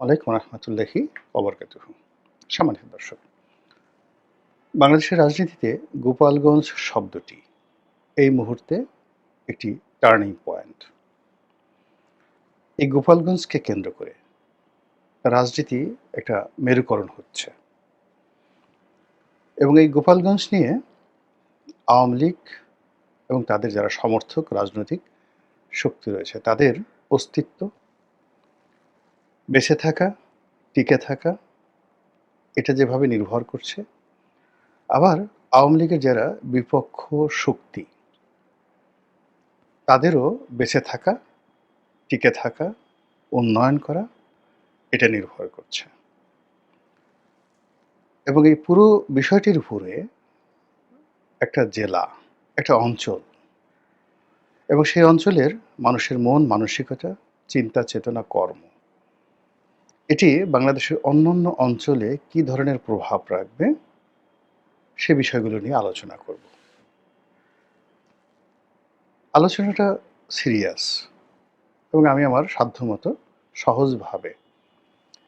আলাইকুম রহমতুল্লাহি সামান্য দর্শক, বাংলাদেশের রাজনীতিতে গোপালগঞ্জ শব্দটি এই মুহূর্তে একটি টার্নিং পয়েন্ট এই গোপালগঞ্জকে কেন্দ্র করে রাজনীতি একটা মেরুকরণ হচ্ছে এবং এই গোপালগঞ্জ নিয়ে আওয়ামী লীগ এবং তাদের যারা সমর্থক রাজনৈতিক শক্তি রয়েছে, তাদের অস্তিত্ব বেঁচে থাকা, টিকে থাকা, এটা যেভাবে নির্ভর করছে। আবার আওয়ামী লীগের যারা বিপক্ষ শক্তি, তাদেরও বেঁচে থাকা, টিকে থাকা, উন্নয়ন করা, এটা নির্ভর করছে। এবং এই পুরো বিষয়টির উপরে একটা জেলা, একটা অঞ্চল, এবং সেই অঞ্চলের মানুষের মন, মানসিকতা, চিন্তা, চেতনা, কর্ম এটি বাংলাদেশের অন্যান্য অঞ্চলে কি ধরনের প্রভাব রাখবে সে বিষয়গুলো নিয়ে আলোচনা করব। আলোচনাটা সিরিয়াস এবং আমি আমার সাধ্যমতো সহজভাবে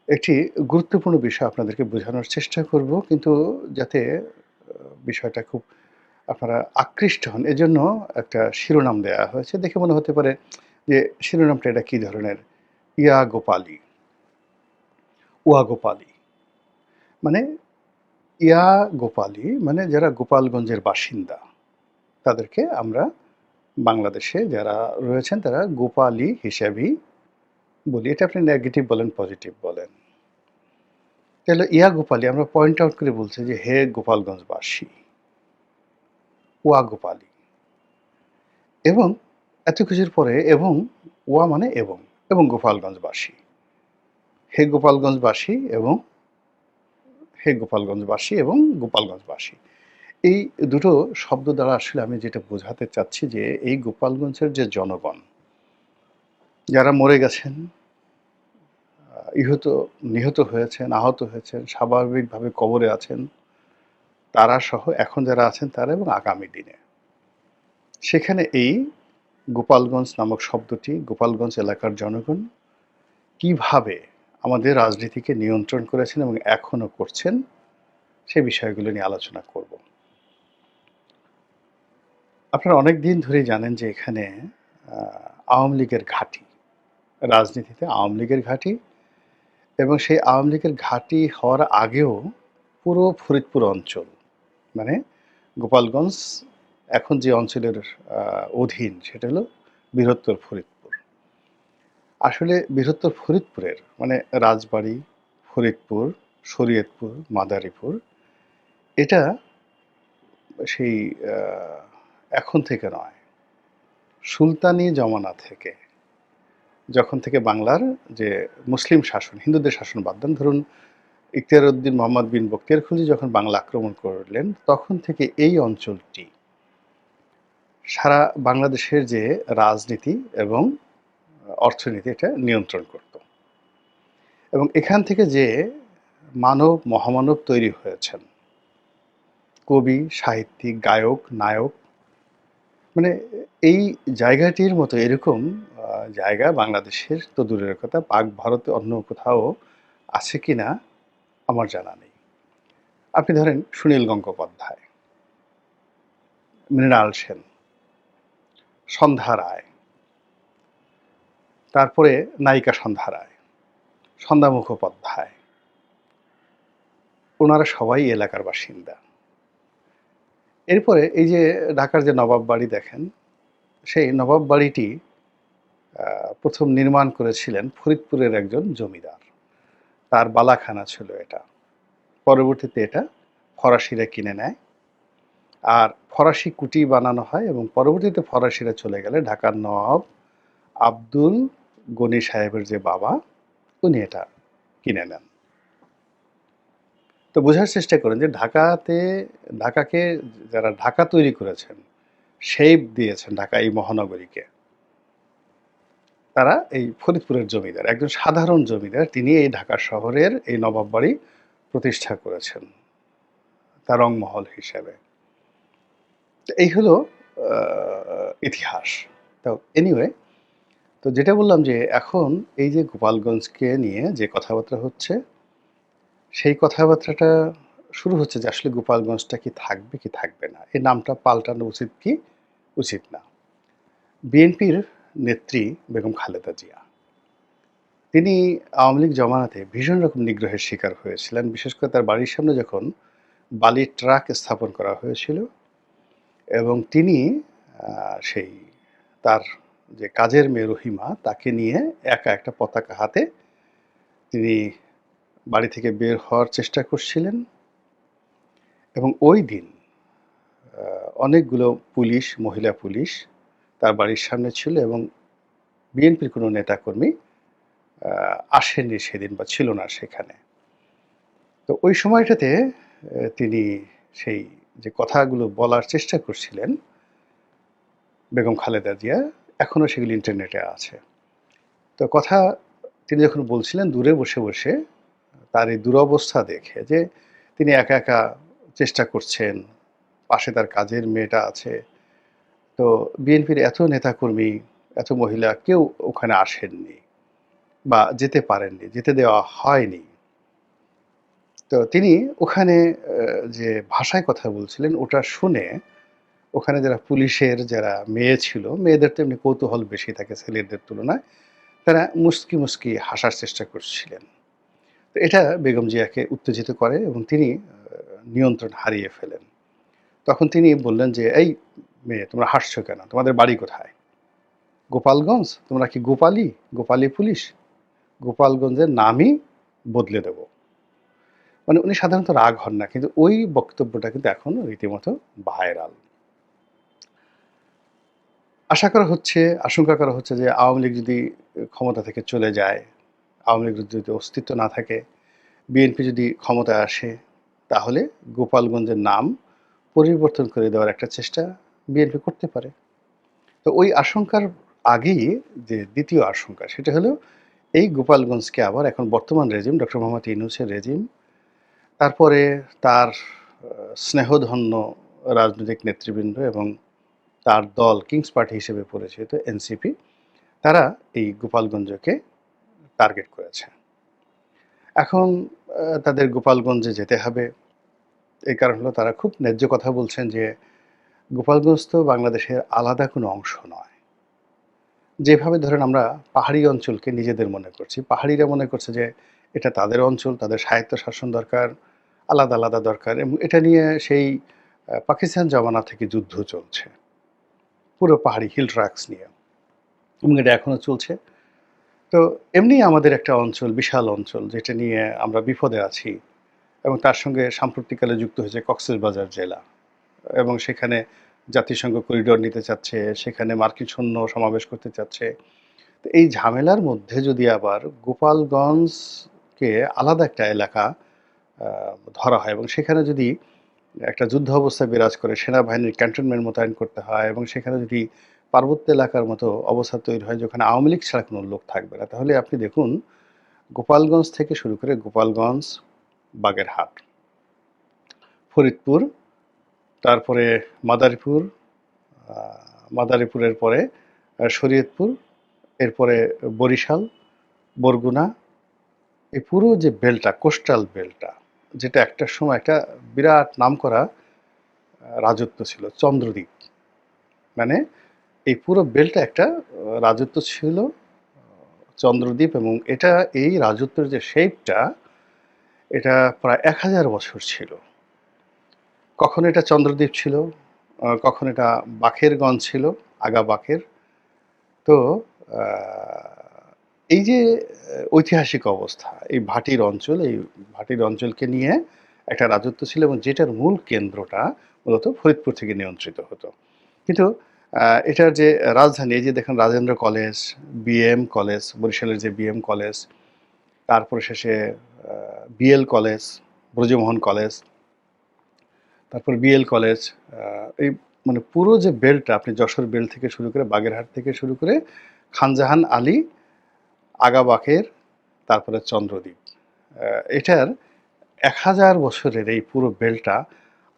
একটি গুরুত্বপূর্ণ বিষয় আপনাদেরকে বোঝানোর চেষ্টা করব, কিন্তু যাতে বিষয়টা খুব আপনারা আকৃষ্ট হন, এজন্য একটা শিরোনাম দেওয়া হয়েছে। দেখে মনে হতে পারে যে শিরোনামটা এটা কী ধরনের? ইয়া গোপালী। ওয়া গোপালী মানে ইয়া গোপালী মানে যারা গোপালগঞ্জের বাসিন্দা, তাদেরকে আমরা বাংলাদেশে যারা রয়েছেন, তারা গোপালি হিসেবেই বলি। এটা আপনি নেগেটিভ বলেন পজিটিভ বলেন। তাহলে ইয়া গোপালি আমরা পয়েন্ট আউট করে বলছি যে হে গোপালগঞ্জবাসী ওয়া গোপালি এবং এত কিছুর পরে এবং ওয়া মানে এবং এবং গোপালগঞ্জবাসী। হে গোপালগঞ্জবাসী এবং হে গোপালগঞ্জবাসী এবং গোপালগঞ্জবাসী। এই দুটো শব্দ দ্বারা আসলে আমি যেটা বোঝাতে চাচ্ছি যে এই গোপালগঞ্জের যে জনগণ, যারা মরে গেছেন ইহত, নিহত হয়েছেন, আহত হয়েছেন, স্বাভাবিকভাবে কবরে আছেন, তারা সহ এখন যারা আছেন তারা এবং আগামী দিনে। সেখানে এই গোপালগঞ্জ নামক শব্দটি গোপালগঞ্জ এলাকার জনগণ কীভাবে আমাদের রাজনীতিকে নিয়ন্ত্রণ করেছেন এবং এখনও করছেন, সে বিষয়গুলো নিয়ে আলোচনা করব। আপনারা অনেক দিন ধরেই জানেন যে এখানে আওয়ামী লীগের ঘাঁটি, রাজনীতিতে আওয়ামী লীগের ঘাঁটি এবং সেই আওয়ামী লীগের ঘাঁটি হওয়ার আগেও পুরো ফরিদপুর অঞ্চল মানে গোপালগঞ্জ, এখন যে অঞ্চলের অধীন, সেটা হলো বৃহত্তর ফরিদপুর। আসলে বৃহত্তর ফরিদপুরের মানে রাজবাড়ি, ফরিদপুর, শরীয়তপুর, মাদারীপুর, এটা সেই এখন থেকে নয়, সুলতানি জমানা থেকে, যখন থেকে বাংলার যে মুসলিম শাসন, হিন্দুদের শাসন বাদ দেন, ধরুন ইখতিয়ার উদ্দিন মোহাম্মদ বিন বক্তিয়ার খুলজি যখন বাংলা আক্রমণ করলেন, তখন থেকে এই অঞ্চলটি সারা বাংলাদেশের যে রাজনীতি এবং অর্থনীতি এটা নিয়ন্ত্রণ করত। এবং এখান থেকে যে মানব, মহামানব তৈরি হয়েছেন, কবি, সাহিত্যিক, গায়ক, নায়ক মানে এই জায়গাটির মতো এরকম জায়গা বাংলাদেশের তো দূরের কথা, পাক ভারতে অন্য কোথাও আছে কি না আমার জানা নেই। আপনি ধরেন সুনীল গঙ্গোপাধ্যায়, মৃণাল সেন, সন্ধ্যা রায় তারপরে নায়িকা সন্ধ্যা রায় সন্ধ্যা মুখোপাধ্যায়। ওনারা সবাই এলাকার বাসিন্দা। এরপরে এই যে ঢাকার যে নবাব বাড়ি দেখেন, সেই নবাব বাড়িটি প্রথম নির্মাণ করেছিলেন ফরিদপুরের একজন জমিদার। তার বালাখানা ছিল এটা। পরবর্তীতে এটা ফরাসিরা কিনে নেয়। আর ফরাসি কুটি বানানো হয় এবং পরবর্তীতে ফরাসিরা চলে গেলে ঢাকার নবাব আব্দুল গনি সাহেবের যে বাবা, উনি এটা কিনে নেন। তো বোঝার চেষ্টা করেন যে ঢাকাতে, ঢাকাকে যারা ঢাকা তৈরি করেছেন শেপ দিয়েছেন ঢাকা এই মহানগরীকে। তারা এই ফরিদপুরের জমিদার, একজন সাধারণ জমিদার, তিনি এই ঢাকা শহরের এই নবাব বাড়ি প্রতিষ্ঠা করেছেন তার রংমহল হিসেবে। এই হলো ইতিহাস। তো এনিওয়ে তো যেটা বললাম যে এখন এই যে গোপালগঞ্জকে নিয়ে যে কথাবার্তা হচ্ছে, সেই কথাবার্তাটা শুরু হচ্ছে যে আসলে গোপালগঞ্জটা কি থাকবে কি থাকবে না। এই নামটা পাল্টানো উচিত কি? উচিত না। বিএনপির নেত্রী বেগম খালেদা জিয়া, তিনি আওয়ামী লীগ জমানাতে ভীষণ রকম নিগ্রহের শিকার হয়েছিলেন। বিশেষ করে তার বাড়ির সামনে যখন বালির ট্রাক স্থাপন করা হয়েছিল এবং তিনি সেই তার যে কাজের মেয়ে রহিমা, তাকে নিয়ে একা একটা পতাকা হাতে তিনি বাড়ি থেকে বের হওয়ার চেষ্টা করছিলেন এবং ওই দিন অনেকগুলো পুলিশ, মহিলা পুলিশ তার বাড়ির সামনে ছিল এবং বিএনপির কোনো নেতাকর্মী আসেননি সেদিন বা ছিল না সেখানে। তো ওই সময়টাতে তিনি সেই যে কথাগুলো বলার চেষ্টা করছিলেন বেগম খালেদা জিয়া এখনও সেগুলি ইন্টারনেটে আছে। তো কথা তিনি যখন বলছিলেন দূরে বসে বসে, তার এই দুরবস্থা দেখে যে তিনি একা একা চেষ্টা করছেন, পাশে তার কাজের মেয়েটা আছে, তো বিএনপির এত নেতাকর্মী, এত মহিলা কেউ ওখানে আসেননি বা যেতে পারেননি, যেতে দেওয়া হয়নি। তো তিনি ওখানে যে ভাষায় কথা বলছিলেন ওটা শুনে ওখানে যারা পুলিশের যারা মেয়ে ছিল, মেয়েদের তো এমনি কৌতূহল বেশি থাকে ছেলেদের তুলনায়। তারা মুস্কি মুস্কি হাসার চেষ্টা করছিলেন। তো এটা বেগম জিয়াকে উত্তেজিত করে এবং তিনি নিয়ন্ত্রণ হারিয়ে ফেলেন। তখন তিনি বললেন যে, এই মেয়ে, তোমরা হাসছো কেন? তোমাদের বাড়ি কোথায়? গোপালগঞ্জ? তোমরা কি গোপালি? গোপালি পুলিশ? গোপালগঞ্জের নামই বদলে দেব। মানে উনি সাধারণত রাগ হন না, কিন্তু ওই বক্তব্যটা কিন্তু এখন রীতিমতো ভাইরাল। আশা করা হচ্ছে, আশঙ্কা করা হচ্ছে যে আওয়ামী লীগ যদি ক্ষমতা থেকে চলে যায়, আওয়ামী লীগের যদি অস্তিত্ব না থাকে, বিএনপি যদি ক্ষমতায় আসে, তাহলে গোপালগঞ্জের নাম পরিবর্তন করে দেওয়ার একটা চেষ্টা বিএনপি করতে পারে। তো ওই আশঙ্কার আগেই যে দ্বিতীয় আশঙ্কা, সেটা হলো এই গোপালগঞ্জকে আবার এখন বর্তমান রেজিম, ডক্টর মোহাম্মদ ইউনুসের রেজিম, তারপরে তার স্নেহধন্য রাজনৈতিক নেতৃবৃন্দ এবং তার দল কিংস পার্টি হিসেবে পরিচিত এনসিপি, তারা এই গোপালগঞ্জকে টার্গেট করেছে। এখন তাদের গোপালগঞ্জে যেতে হবে। এই কারণ হলো তারা খুব ন্যায্য কথা বলছেন যে, গোপালগঞ্জ তো বাংলাদেশের আলাদা কোনো অংশ নয়। যেভাবে ধরেন আমরা পাহাড়ি অঞ্চলকে নিজেদের মনে করছি, পাহাড়িরা মনে করছে যে, এটা তাদের অঞ্চল, তাদের সাহিত্য শাসন দরকার, আলাদা আলাদা দরকার, এবং এটা নিয়ে সেই পাকিস্তান জমানা থেকে যুদ্ধ চলছে। পুরো পাহাড়ি হিল ট্রাক্স নিয়ে। এবং এটা এখনও চলছে। তো এমনি আমাদের একটা অঞ্চল, বিশাল অঞ্চল, যেটা নিয়ে আমরা বিপদে আছি এবং তার সঙ্গে সাম্প্রতিককালে যুক্ত হয়েছে কক্সবাজার জেলা এবং সেখানে জাতিসংঘ করিডোর নিতে চাচ্ছে, সেখানে মার্কিন সৈন্য সমাবেশ করতে চাচ্ছে। তো এই ঝামেলার মধ্যে যদি আবার গোপালগঞ্জকে আলাদা একটা এলাকা ধরা হয় এবং সেখানে যদি একটা যুদ্ধ অবস্থা বিরাজ করে, সেনাবাহিনীর ক্যান্টনমেন্ট মোতায়েন করতে হয় এবং সেখানে যদি পার্বত্য এলাকার মতো অবস্থা তৈরি হয় যেখানে আওয়ামী লীগ ছাড়া কোনো লোক থাকবে না, তাহলে আপনি দেখুন গোপালগঞ্জ থেকে শুরু করে গোপালগঞ্জ, বাগেরহাট, ফরিদপুর, তারপরে মাদারীপুর মাদারীপুরের পরে শরীয়তপুর, এরপরে বরিশাল, বরগুনা, এই পুরো যে বেলটা কোস্টাল বেলটা যেটা একটা সময় একটা বিরাট নামকরা আহ, রাজত্ব ছিল চন্দ্রদ্বীপ। মানে এই পুরো বেলটা একটা রাজত্ব ছিল চন্দ্রদ্বীপ এবং এটা এই রাজত্বের যে শেপটা এটা প্রায় এক হাজার বছর ছিল। কখন এটা চন্দ্রদ্বীপ ছিল? কখন এটা বাখেরগঞ্জ ছিল? আগা বাখের তো এই যে ঐতিহাসিক অবস্থা, এই ভাটির অঞ্চল, এই ভাটির অঞ্চলকে নিয়ে একটা রাজত্ব ছিল এবং যেটার মূল কেন্দ্রটা মূলত ফরিদপুর থেকে নিয়ন্ত্রিত হতো। কিন্তু এটার যে রাজধানী, এই যে দেখেন রাজেন্দ্র কলেজ বিএম কলেজ, বরিশালের যে বিএম কলেজ, তারপরে শেষে বিএল কলেজ, ব্রজমোহন কলেজ, তারপর বিএল কলেজ এই মানে পুরো যে বেল্টটা আপনি যশোর বেল থেকে শুরু করে বাগেরহাট থেকে শুরু করে খানজাহান আলী আগাবাকের তারপরে চন্দ্রদ্বীপ। এটার এক হাজার বছরের এই পুরো বেলটা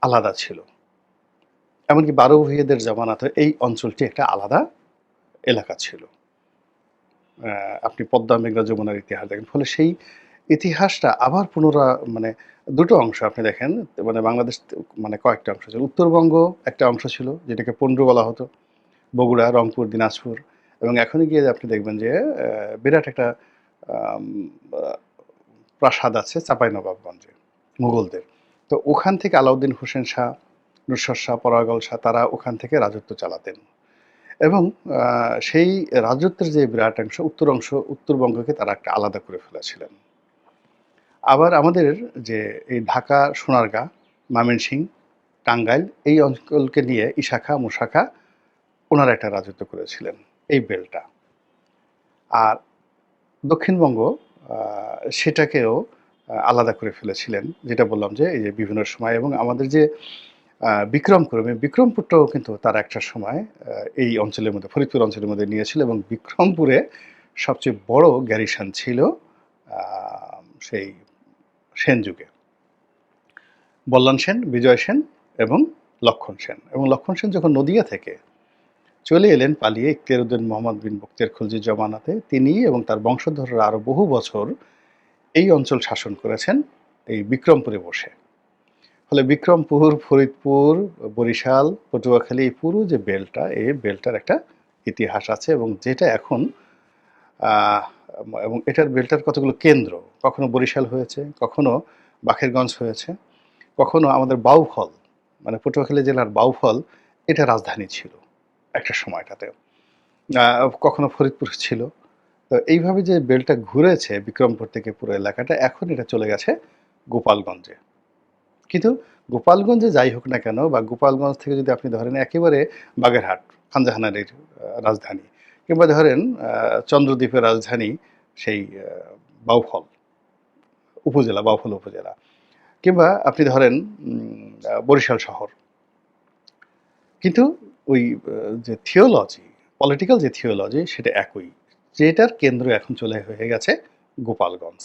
আলাদা ছিল। এমনকি বারো ভূঁইয়াদের জামানাতে এই অঞ্চলটি একটা আলাদা এলাকা ছিল। আপনি পদ্মা, মেঘনা, যমুনার ইতিহাস দেখেন। ফলে সেই ইতিহাসটা আবার পুনরা মানে দুটো অংশ আপনি দেখেন মানে বাংলাদেশ মানে কয়েকটা অংশ ছিল। উত্তরবঙ্গ একটা অংশ ছিল, যেটাকে পন্ডু বলা হতো। বগুড়া, রংপুর, দিনাজপুর এবং এখনই গিয়ে আপনি দেখবেন যে বিরাট একটা প্রাসাদ আছে চাঁপাইনবাবগঞ্জে, মুঘলদের। তো ওখান থেকে আলাউদ্দিন হোসেন শাহ নুসর শাহ, পরাগল শাহ, তারা ওখান থেকে রাজত্ব চালাতেন। এবং সেই রাজত্বের যে বিরাট অংশ, উত্তর অংশ, উত্তরবঙ্গকে তারা একটা আলাদা করে ফেলেছিলেন। আবার আমাদের যে এই ঢাকা, সোনারগাঁ ময়মনসিং টাঙ্গাইল, এই অঞ্চলকে নিয়ে ইশাখা, মুশাখা, ওনারা একটা রাজত্ব করেছিলেন। এই বেলটা। আর দক্ষিণবঙ্গ সেটাকেও আলাদা করে ফেলেছিলেন। যেটা বললাম যে, এই যে বিভিন্ন সময় এবং আমাদের যে বিক্রমপুরমে বিক্রমপুরটাও কিন্তু তার একটা সময় এই অঞ্চলের মধ্যে, ফরিদপুর অঞ্চলের মধ্যে নিয়েছিল এবং বিক্রমপুরে সবচেয়ে বড় গ্যারিসন ছিল সেই সেন যুগে। বল্লান সেন, বিজয় সেন এবং লক্ষণ সেন। এবং লক্ষণ সেন যখন নদিয়া থেকে চলে এলেন পালিয়ে ইখতিয়ারউদ্দিন মোহাম্মদ বিন বক্তের খলজির জমানাতে। তিনি এবং তার বংশধররা আরও বহু বছর এই অঞ্চল শাসন করেছেন, এই বিক্রমপুরে বসে। ফলে বিক্রমপুর, ফরিদপুর, বরিশাল, পটুয়াখালী এই পুরো যে বেলটা এই বেলটার একটা ইতিহাস আছে এবং যেটা এখন এবং এটার বেলটার কতগুলো কেন্দ্র? কখনো বরিশাল হয়েছে, কখনো বাখেরগঞ্জ হয়েছে, কখনো আমাদের বাউফল মানে পটুয়াখালী জেলার বাউফল, এটা রাজধানী ছিল। একটা সময়টাতে। কখনো ফরিদপুর ছিল। তো এইভাবে যে বেলটা ঘুরেছে বিক্রমপুর থেকে পুরো এলাকাটা, এখন এটা চলে গেছে গোপালগঞ্জে। কিন্তু গোপালগঞ্জে যাই হোক না কেন বা গোপালগঞ্জ থেকে যদি আপনি ধরেন একেবারে বাগেরহাট খানজাহানারির রাজধানী কিংবা ধরেন চন্দ্রদ্বীপের রাজধানী সেই বাউফল, উপজেলা বাউফল উপজেলা কিংবা আপনি ধরেন বরিশাল শহর। কিন্তু ওই যে থিওলজি পলিটিক্যাল যে থিওলজি সেটা একই, যেটার কেন্দ্র এখন চলে হয়ে গেছে গোপালগঞ্জ।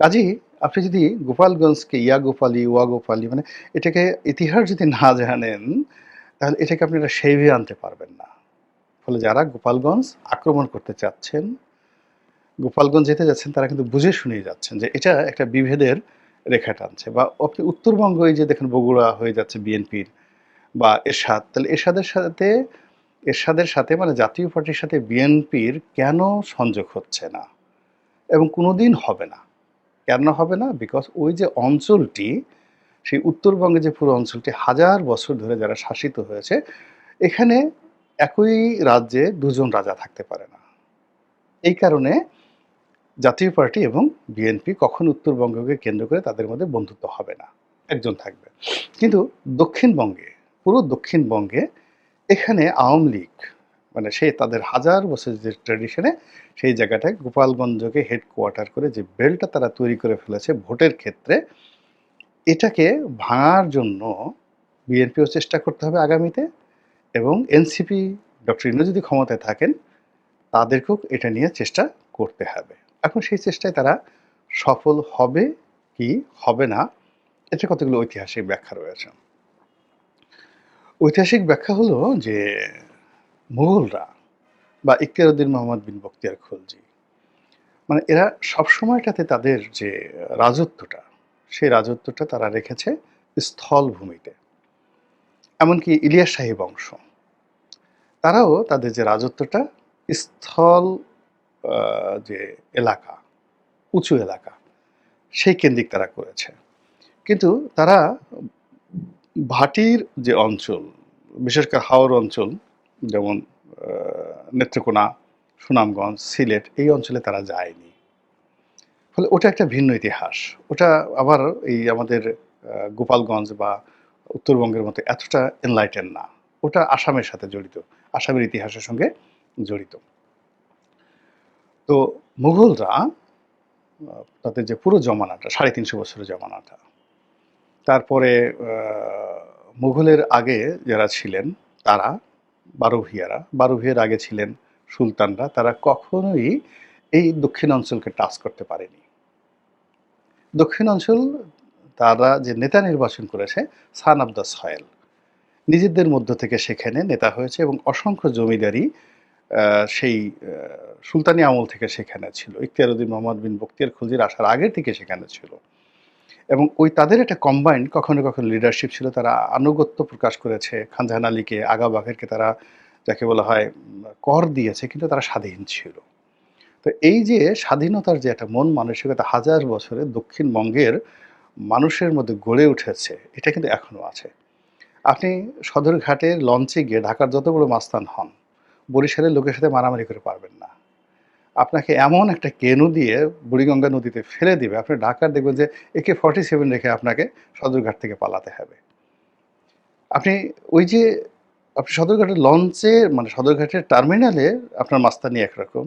কাজী আপনি যদি গোপালগঞ্জকে ইয়া গোপালি ওয়া গোপালি মানে এটাকে ইতিহাস যদি না জানেন, তাহলে এটাকে আপনি এটা সেইভে আনতে পারবেন না। ফলে যারা গোপালগঞ্জ আক্রমণ করতে চাচ্ছেন, গোপালগঞ্জ যেতে যাচ্ছেন, তারা কিন্তু বুঝে শুনেই যাচ্ছেন যে এটা একটা বিভেদের রেখা টানছে। বা আপনি উত্তরবঙ্গ এই যে দেখেন, বগুড়া হয়ে যাচ্ছে বিএনপির বা এরশাদ। তাহলে এরশাদের সাথে এরশাদের সাথে মানে জাতীয় পার্টির সাথে বিএনপির কেন সংযোগ হচ্ছে না? এবং কোনোদিন হবে না। কেন হবে না? বিকজ ওই যে অঞ্চলটি, সেই উত্তরবঙ্গে যে পুরো অঞ্চলটি হাজার বছর ধরে যারা শাসিত হয়েছে, এখানে একই রাজ্যে দুজন রাজা থাকতে পারে না। এই কারণে জাতীয় পার্টি এবং বিএনপি কখন উত্তরবঙ্গকে কেন্দ্র করে তাদের মধ্যে বন্ধুত্ব হবে না। একজন থাকবে। কিন্তু দক্ষিণবঙ্গে পুরো দক্ষিণবঙ্গে এখানে আওয়ামী লীগ মানে সে তাদের হাজার বছর যে ট্র্যাডিশনে সেই জায়গাটায় গোপালগঞ্জকে হেডকোয়ার্টার করে যে বেলটা তারা তৈরি করে ফেলেছে ভোটের ক্ষেত্রে, এটাকে ভাঙার জন্য বিএনপিও চেষ্টা করতে হবে আগামীতে এবং এনসিপি, ডক্টর ইন্দ্র যদি ক্ষমতায় থাকেন, তাদেরকেও এটা নিয়ে চেষ্টা করতে হবে। এখন সেই চেষ্টায় তারা সফল হবে কি হবে না এটা কতগুলো ঐতিহাসিক ব্যাখ্যা রয়েছে। ঐতিহাসিক ব্যাখ্যা হলো যে মুঘলরা বা ইখতিয়ারউদ্দিন মোহাম্মদ বিন বখতিয়ার খলজি মানে এরা সব সময়টাতে তাদের যে রাজত্বটা, সেই রাজত্বটা তারা রেখেছে স্থলভূমিতে এমনকি ইলিয়াস শাহী বংশ, তারাও তাদের যে রাজত্বটা স্থল যে এলাকা, উঁচু এলাকা, সেই কেন্দ্রিক তারা করেছে। কিন্তু তারা ভাটির যে অঞ্চল, বিশেষ করে হাওর অঞ্চল, যেমন নেত্রকোনা, সুনামগঞ্জ, সিলেট, এই অঞ্চলে তারা যায়নি। ফলে ওটা একটা ভিন্ন ইতিহাস। ওটা আবার এই আমাদের গোপালগঞ্জ বা উত্তরবঙ্গের মতো এতটা এনলাইটেন না। ওটা আসামের সাথে জড়িত, আসামের ইতিহাসের সঙ্গে জড়িত। তো মুঘলরা তাদের যে পুরো জমানাটা, সাড়ে তিনশো বছরের জমানাটা, তারপরে মুঘলের আগে যারা ছিলেন, তারা বারোভিয়ারা। বারোভিয়ার আগে ছিলেন সুলতানরা। তারা কখনোই এই দক্ষিণ অঞ্চলকে টাচ করতে পারেনি। দক্ষিণ অঞ্চল, তারা যে নেতা নির্বাচন করেছে, সান অফ দ্য সয়েল নিজেদের মধ্য থেকে সেখানে নেতা হয়েছে এবং অসংখ্য জমিদারি সেই সুলতানি আমল থেকে সেখানে ছিল। ইখতিয়ারউদ্দিন মোহাম্মদ বিন বক্তিয়ার খুলজির আসার আগে থেকে সেখানে ছিল। এবং ওই তাদের একটা কম্বাইন্ড কখনো কখনো লিডারশিপ ছিল, তারা আনুগত্য প্রকাশ করেছে। খানজাহান আলীকে, আগা বাঘেরকে তারা যাকে বলা হয় কর দিয়েছে, কিন্তু তারা স্বাধীন ছিল। তো এই যে স্বাধীনতার যে একটা মন মানসিকতা হাজার বছরে দক্ষিণবঙ্গের মানুষের মধ্যে গড়ে উঠেছে, এটা কিন্তু এখনও আছে। আপনি সদরঘাটের লঞ্চে গিয়ে ঢাকার যত বড় মাস্তান হন, বরিশালের লোকের সাথে মারামারি করে পারবেন না। আপনাকে এমন একটা কেনু দিয়ে বুড়িগঙ্গা নদীতে ফেলে দিবে। আপনি ঢাকার দেখবেন যে একে ফর্টি সেভেন রেখে আপনাকে সদরঘাট থেকে পালাতে হবে। আপনি ওই যে আপনি সদরঘাটের লঞ্চে মানে সদরঘাটের টার্মিনালে আপনার মাস্তানি একরকম,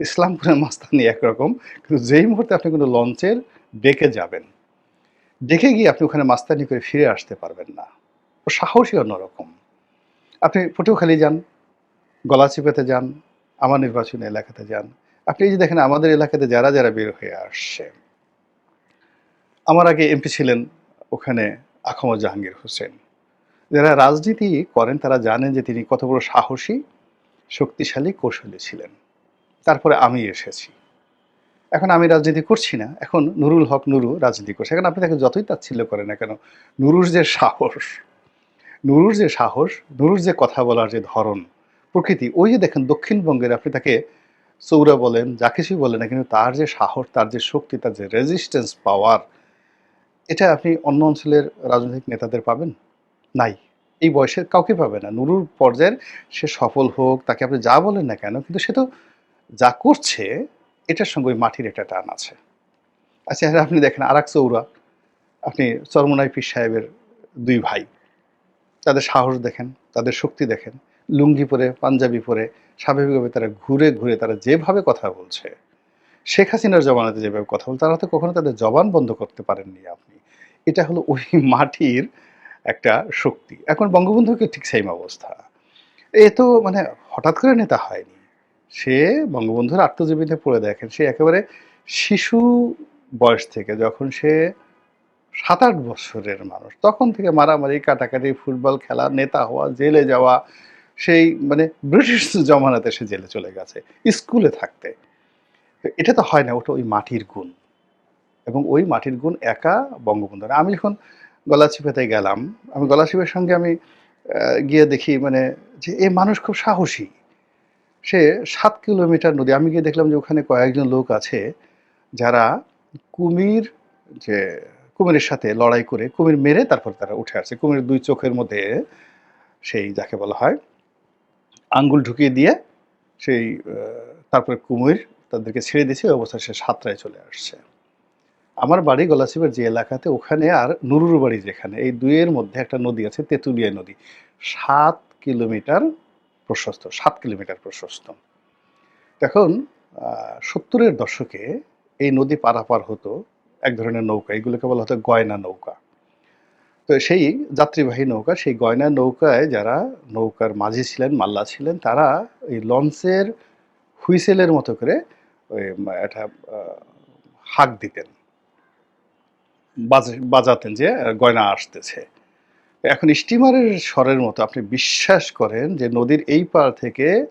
ইসলামপুরের মাস্তানি একরকম, কিন্তু যেই মুহূর্তে আপনি কোনো লঞ্চের ডেকে যাবেন, ডেকে গিয়ে আপনি ওখানে মাস্তানি করে ফিরে আসতে পারবেন না। ও সাহসী অন্যরকম। আপনি পটুয়াখালী যান গলাচিপাতে যান আমার নির্বাচনী এলাকাতে যান। আপনি এই যে দেখেন, আমাদের এলাকাতে যারা যারা বের হয়ে আসছে, আমার আগে এমপি ছিলেন ওখানে আখমদ জাহাঙ্গীর হোসেন। যারা রাজনীতি করেন, তারা জানেন যে তিনি কত বড় সাহসী, শক্তিশালী, কৌশলী ছিলেন। তারপরে আমি এসেছি। এখন আমি রাজনীতি করছি না। এখন নুরুল হক নুরু রাজনীতি করছে। এখন আপনি তাকে যতই তাচ্ছিল্য করেন না কেন, নুরুর যে সাহস, নুরুর যে সাহস, নুরুর যে কথা বলার যে ধরন প্রকৃতি, ওই যে দেখেন দক্ষিণবঙ্গের আপনি তাকে চৌরা বলেন যা কিছুই বলেন না কিন্তু তার যে সাহস, তার যে শক্তি, তার যে রেজিস্ট্যান্স পাওয়ার এটা আপনি অন্য অঞ্চলের রাজনৈতিক নেতাদের পাবেন? নাই। এই বয়সের কাউকে পাবে না। নুরুর পর্যায়ের সে সফল হোক, তাকে আপনি যা বলেন না কেন, কিন্তু সে তো যা করছে, এটার সঙ্গে ওই মাটির একটা টান আছে। আচ্ছা আপনি দেখেন আর এক চৌরা আপনি চরমনাই সাহেবের দুই ভাই, তাদের সাহস দেখেন, তাদের শক্তি দেখেন। লুঙ্গি পরে, পাঞ্জাবি পরে, স্বাভাবিকভাবে তারা ঘুরে ঘুরে তারা যেভাবে কথা বলছে, শেখ হাসিনার জবানাতে যেভাবে কথা বলছে, তারা তো কখনো তাদের জবান বন্ধ করতে পারেননি আপনি। এটা হলো ওই মাটির একটা শক্তি। এখন বঙ্গবন্ধুকে ঠিক সেম অবস্থা। এ তো মানে হঠাৎ করে নেতা হয়নি। সে বঙ্গবন্ধুর আত্মজীবীতে পড়ে দেখেন, সে একেবারে শিশু বয়স থেকে যখন সে সাত আট বছরের মানুষ, তখন থেকে মারামারি, কাটাকাটি, ফুটবল খেলা, নেতা হওয়া, জেলে যাওয়া সেই মানে ব্রিটিশ জমানাতে সে জেলে চলে গেছে, স্কুলে থাকতে। এটা তো হয় না, ওটা ওই মাটির গুণ। এবং ওই মাটির গুণ একা বঙ্গবন্ধু। আমি যখন গলাচিপাতে গেলাম, আমি গলাচিপের সঙ্গে আমি গিয়ে দেখি মানে যে এই মানুষ খুব সাহসী। সে সাত কিলোমিটার নদী, আমি গিয়ে দেখলাম যে ওখানে কয়েকজন লোক আছে যারা কুমির যে কুমিরের সাথে লড়াই করে, কুমির মেরে তারপর তারা উঠে আসছে কুমির দুই চোখের মধ্যে সেই যাকে বলা হয় আঙ্গুল ঢুকিয়ে দিয়ে সেই তারপরে কুমির তাদেরকে ছেড়ে দিয়েছে, ওই অবস্থায় সে সাতটায় চলে আসছে। আমার বাড়ি গলাচিপের যে এলাকাতে ওখানে আর নুরুর বাড়ি যেখানে, এই দুইয়ের মধ্যে একটা নদী আছে, তেঁতুলিয়া নদী। সাত কিলোমিটার প্রশস্ত, সাত কিলোমিটার প্রশস্ত। এখন সত্তরের দশকে এই নদী পারাপার হতো, এক ধরনের নৌকা, এগুলোকে বলা হতো গয়না নৌকা। তো সেই যাত্রীবাহী নৌকা, সেই গয়না নৌকায় যারা নৌকার মাঝি ছিলেন, মাল্লা ছিলেন, তারা এই লঞ্চের হুইসেলের মতো করে ওই একটা হাঁক দিতেন। বাজে- বাজাতেন যে গয়না আসতেছে। এখন স্টিমারের স্বরের মতো আপনি বিশ্বাস করেন যে নদীর এই পার থেকে